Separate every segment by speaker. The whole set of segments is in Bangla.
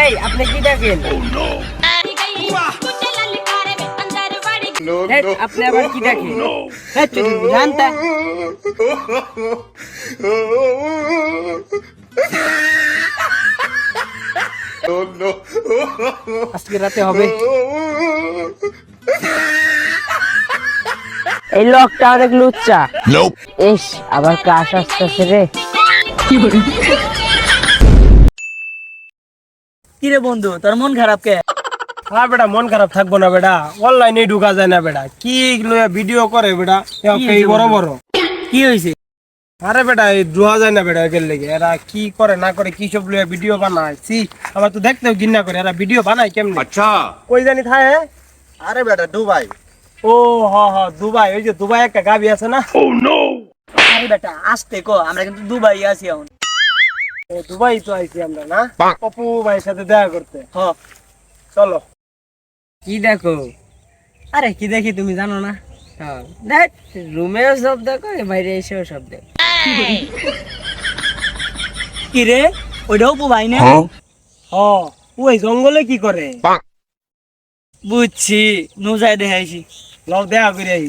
Speaker 1: এই আপনি কি দেখেন? আপনি আবার কি দেখেন? জানতা আজকে রাতে হবে। এই লোকটা অনেক লুচ্চা. ইস আবার কাশ আসতেছে রে। কিরে বন্ধু তোর মন খারাপ কে?
Speaker 2: আর বেটা মন খারাপ থাকব না বেটা। অনলাইনে ঢুকা যায় না বেটা। কি লয়া ভিডিও করে বেটা? এই বড় বড়।
Speaker 1: কি হইছে
Speaker 2: আরে বেটা এই ঢুকা যায় না বেটা এর লেগে। এরা কি করে না করে কি সব লয়া ভিডিও বানায়? সি আমার তো দেখতে ঘৃণা করে। এরা ভিডিও বানায় কেমনে?
Speaker 3: আচ্ছা।
Speaker 2: কই জানি থায় হ্যাঁ?
Speaker 4: আরে বেটা দুবাই।
Speaker 2: ও হ হ দুবাই। ওই যে দুবাই একটা গাবি আছে না?
Speaker 1: Oh, ও নো আরে বেটা আসতে কো আমরা কিন্তু দুবাই আছি এখন।
Speaker 2: দুবাই তো আইছি আমরা না? পপু ভাইয়ের সাথে দেখা করতে।
Speaker 1: হ
Speaker 2: চলো।
Speaker 1: কি দেখো? আরে কি দেখি তুমি জানো না? দেখ রুমেও শব্দ করে বাইরে এসেও শব্দ কি রে? ওইটাও ভাই না?
Speaker 2: হ। ওই জঙ্গলে কি করে?
Speaker 1: বুঝছি নুজাই দেখাইছি।
Speaker 2: লও দেখা করে আই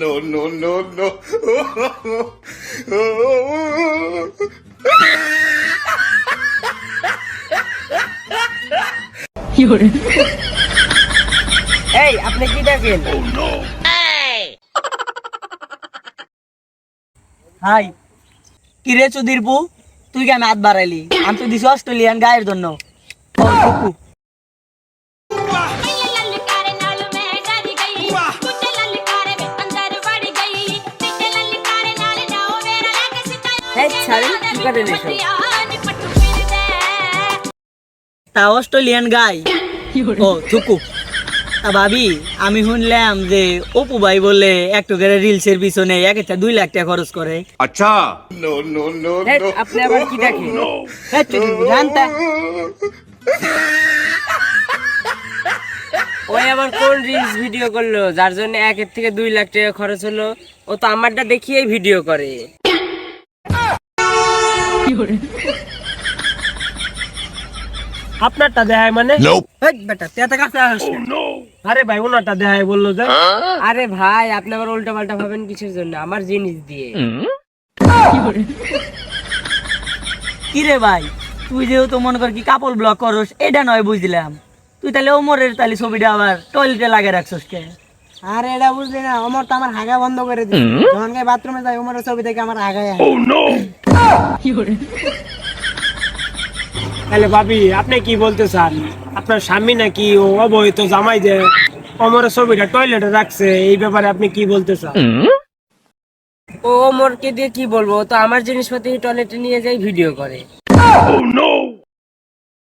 Speaker 3: No, no, no, no.
Speaker 1: এই আপনি কি দেখেন? হাই কি রে চুদির পু? তুই কেন হাত বাড়াইলি? আমি তো দিছি অস্ট্রেলিয়ান গায়ের জন্য। ছাড়েন তা অস্ট্রেলিয়ান গাই। ও থুকু ভাবি আমি শুনলাম যে অপু ভাই বলে একটু করে রিলসের পিছনে এক একটা দুই লাখ টাকা খরচ করে।
Speaker 3: আচ্ছা।
Speaker 1: আপনি আবার কি দেখেন? ওই আবার কোন রিলস ভিডিও করল? যার জন্য একের থেকে দুই লাখ টাকা খরচ হলো। ও তো আমারটা দেখিয়েই ভিডিও করে।
Speaker 2: আপনারটা দেখায় মানে?
Speaker 1: বেটা তেতে কাছে আসছে
Speaker 2: আরে ভাই ওনারটা দেখায় বলল যে।
Speaker 1: আরে ভাই আপনি আবার উল্টা পাল্টা ভাবেন কিসের জন্য? আমার জিনিস দিয়ে। কি রে ভাই তুই যেহেতু মনে কর কি কাপড় ব্লক করস এটা নয় বুঝলাম। তুই তাহলে ওমরের তাহলে ছবিটা আবার টয়লেটে লাগে রাখছস কে?
Speaker 5: আরে এটা বুঝলি না অমর তো আমার হাগা বন্ধ করে দিই যখন গায়ে বাথরুমে যাই অমরের ছবি থেকে আমার হাগায় আসে।
Speaker 2: তাহলে ভাবি আপনি কি বলতে চান আপনার স্বামী নাকি ও অবহিত জামাই যে অমরের ছবিটা টয়লেটে রাখছে এই ব্যাপারে আপনি কি বলতে চান
Speaker 1: ও ওমরকে দিয়ে কি বলব তো আমার জিনিসপাতি টয়লেটে নিয়ে যাই ভিডিও করে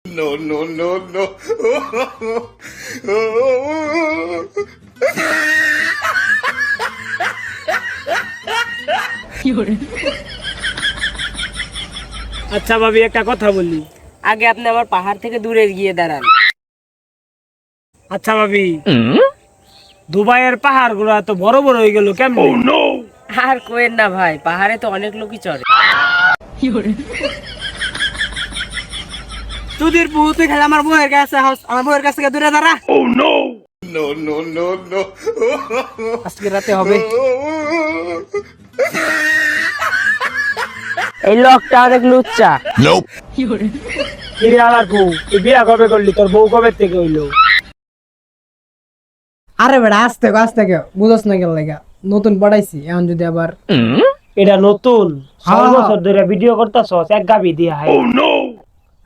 Speaker 3: No, no, no, no.
Speaker 2: আচ্ছা ভাবি একটা কথা বলি।
Speaker 1: আগে আপনি আমার পাহাড় থেকে দূরে গিয়ে দাঁড়ান।
Speaker 2: আচ্ছা ভাবি দুবাইয়ের পাহাড়গুলো এত বড় বড় হয়ে গেল কেমন?
Speaker 1: আর কোয়েন না ভাই পাহাড়ে তো অনেক লোকই চড়ে।
Speaker 5: তুদির পু তুই খালি আমার বউয়ের কাছে আমার বউয়ের কাছ থেকে দূরে দাঁড়া।
Speaker 3: No, no, no, no.
Speaker 1: আজকে রাতে হবে। এই লোকটা অনেক লুচ্চা।
Speaker 3: Nope.
Speaker 2: বউ তুই বিয়া কবে করলি? তোর বউ কবে থেকে হইল?
Speaker 5: আরে বেটা আসতে গো আসতে গো বুঝস না গেল লাগা। নতুন পড়াইছি এখন যদি আবার
Speaker 2: এটা নতুন। ছয় বছর ধরে ভিডিও করতেছ এক গাবি দিয়া। হাই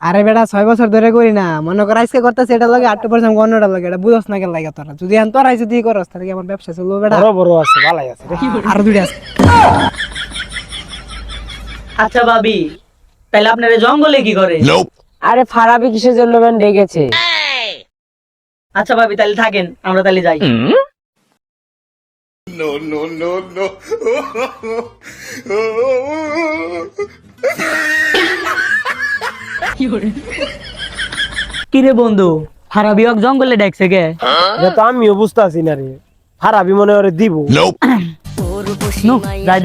Speaker 5: আরে বেটা ছয় বছর ধরে করি না। মনে কর আজকে করতেছি এটা লগে আট পার্সেন্ট অন্যটা লগে এটা বুঝস না কেন লাগে তোরা। যদি এখন তোরাই যদি করস তাহলে কি আমার ব্যবসা চলবো বেটা?
Speaker 2: বড় বড় আছে ভালাই আছে
Speaker 5: আর দুইটা আছে।
Speaker 1: আচ্ছা ভাবি তাহলে আপনারা জঙ্গলে কি করে আরে ফারাবি কিসের জন্য ম্যান ডেকেছে? আচ্ছা ভাবি তাহলে থাকেন আমরা তাহলে যাই।
Speaker 3: No, no, no, no.
Speaker 1: কিরে? বন্ধু জঙ্গলে ডাকছে
Speaker 2: এটা তো আমিও বুঝতে আছি না রে। হারাবি মনে দিব।
Speaker 1: নো যাই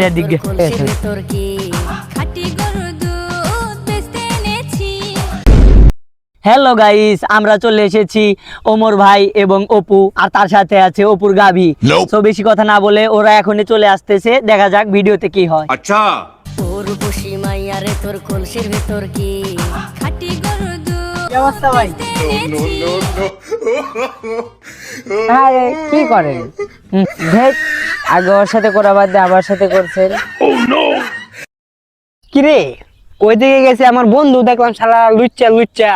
Speaker 1: হ্যালো গাইস আমরা চলে এসেছি ওমর ভাই এবং অপু আর তার সাথে আছে অপুর গাভি। তো বেশি কথা না বলে ওরা এখনই চলে আসতেছে দেখা যাক ভিডিওতে কি হয়।
Speaker 3: আচ্ছা।
Speaker 6: তোর মাইয়া রে তোর কলসির ভিতর কি?
Speaker 5: অবস্থা ভাই?
Speaker 7: আরে কি করেন? ভেট আগে ওর সাথে করা বাদ দিয়ে আমার সাথে করছেন।
Speaker 5: কিরে ওই দিকে গেছে আমার বন্ধু দেখলাম শালা লুচ্চা লুচ্চা।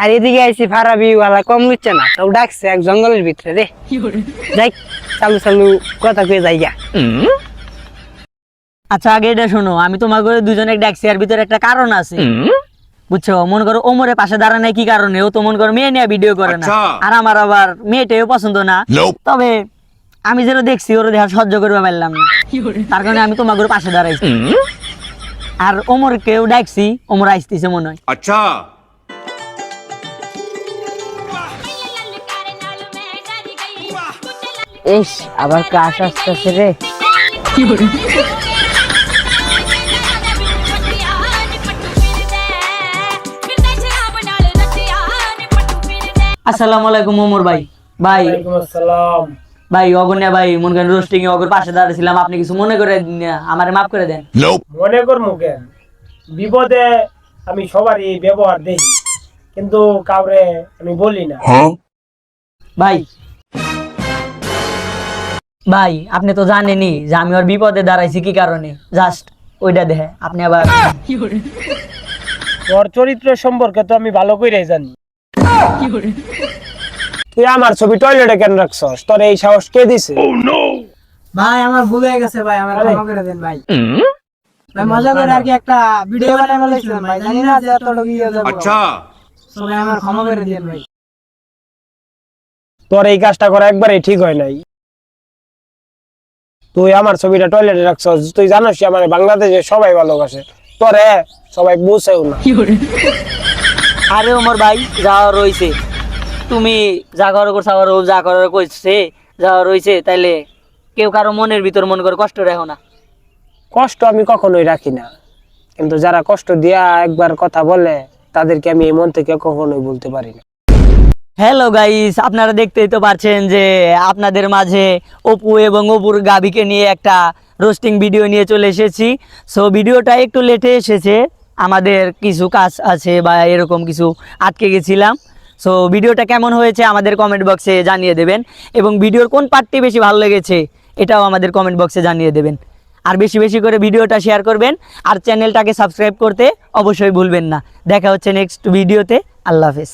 Speaker 5: আর এদিকে আইসি ফারাবি ওয়ালা কম লুচ্চা না তো ডাকছে এক জঙ্গলের ভিতরে রে। যাই চালু চালু কথা কয়ে যাই গা।
Speaker 1: আচ্ছা আগে এটা শোনো আমি তোমার করে দুজনে ডাকছি আর ভিতরে একটা কারণ আছে। বুঝছ? মন করো ওমরের পাশে দাঁড়া নাই কি কারণে? ও তো মন করো মেয়ে নিয়ে ভিডিও করে না।
Speaker 3: আচ্ছা।
Speaker 1: আর আমার আবার মেয়েটাও পছন্দ না। তবে আমি যেটা দেখছি ওর দেহা সহ্য করবে পারলাম না। তার কারণে আমি তোমার পাশে দাঁড়াইছি। আর ওমর কেউ ডাকছি ওমর আইসতেছে মনে হয়।
Speaker 3: আচ্ছা।
Speaker 7: ইস আবার কাশ আসতেছে রে।
Speaker 1: কি বলি আসসালামু আলাইকুম ওমর ভাই। ভাই।
Speaker 2: আসসালাম।
Speaker 1: ভাই অগন্যা ভাই মনে করেন রোস্টিং অগর পাশে দাঁড়িয়েছিলাম আপনি কিছু মনে করে আমার মাফ করে দেন।
Speaker 2: মনে কর মুখে বিপদে আমি সবারই ব্যবহার দেখি কিন্তু কাউরে আমি বলি না।
Speaker 1: ভাই। ভাই আপনি তো জানেনই যে আমি ওর বিপদে দাঁড়াইছি কি কারণে? জাস্ট ওইটা দেখে আপনি আবার
Speaker 2: তোর চরিত্র সম্পর্কে তো আমি ভালো করেই জানি। তুই আমার ছবি টয়লেটে কেন রাখছস? তোর এই সাহস কে দিছে?
Speaker 5: Oh, ভাই আমার ভুল হয়ে গেছে ভাই আমার ক্ষমা করে দেন ভাই। ভাই মজা করে আর কি একটা ভিডিও বানাই বলেছিলাম ভাই। জানি না যে কি হয়ে যাবে
Speaker 3: আচ্ছা।
Speaker 5: সবাই আমার ক্ষমা করে দেন ভাই।
Speaker 2: তোর এই কাজটা করা একবারই ঠিক হয় নাই। তুই আমার ছবিটা টয়লেটে রাখছস তুই জানোস আমার বাংলাদেশে সবাই ভালোবাসে? তোরে সবাই বুঝেও না।
Speaker 1: আরে ওমর ভাই যাওয়া রয়েছে তুমি যা করার করছ আবার ও যা করার কইছে যা রইছে তাইলে কেউ কারও মনের ভিতর মন করে কষ্ট রাখো না।
Speaker 2: কষ্ট আমি কখনোই রাখি না। কিন্তু যারা কষ্ট দিয়া একবার কথা বলে তাদেরকে আমি এই মন থেকে কখনোই বলতে পারি না।
Speaker 1: হ্যালো গাইস আপনারা দেখতেই তো পারছেন যে আপনাদের মাঝে অপু এবং অপুর গাবিকে নিয়ে একটা রোস্টিং ভিডিও নিয়ে চলে এসেছি। সো ভিডিওটা একটু লেটে এসেছে। আমাদের কিছু কাজ আছে বা এরকম কিছু আটকে গেছিলাম। সো ভিডিওটা কেমন হয়েছে আমাদের কমেন্ট বক্সে জানিয়ে দেবেন। এবং ভিডিওর কোন পার্টটি বেশি ভালো লেগেছে এটাও আমাদের কমেন্ট বক্সে জানিয়ে দেবেন। আর বেশি বেশি করে ভিডিওটা শেয়ার করবেন আর চ্যানেলটাকে সাবস্ক্রাইব করতে অবশ্যই ভুলবেন না। দেখা হচ্ছে নেক্সট ভিডিওতে আল্লাহ হাফেজ।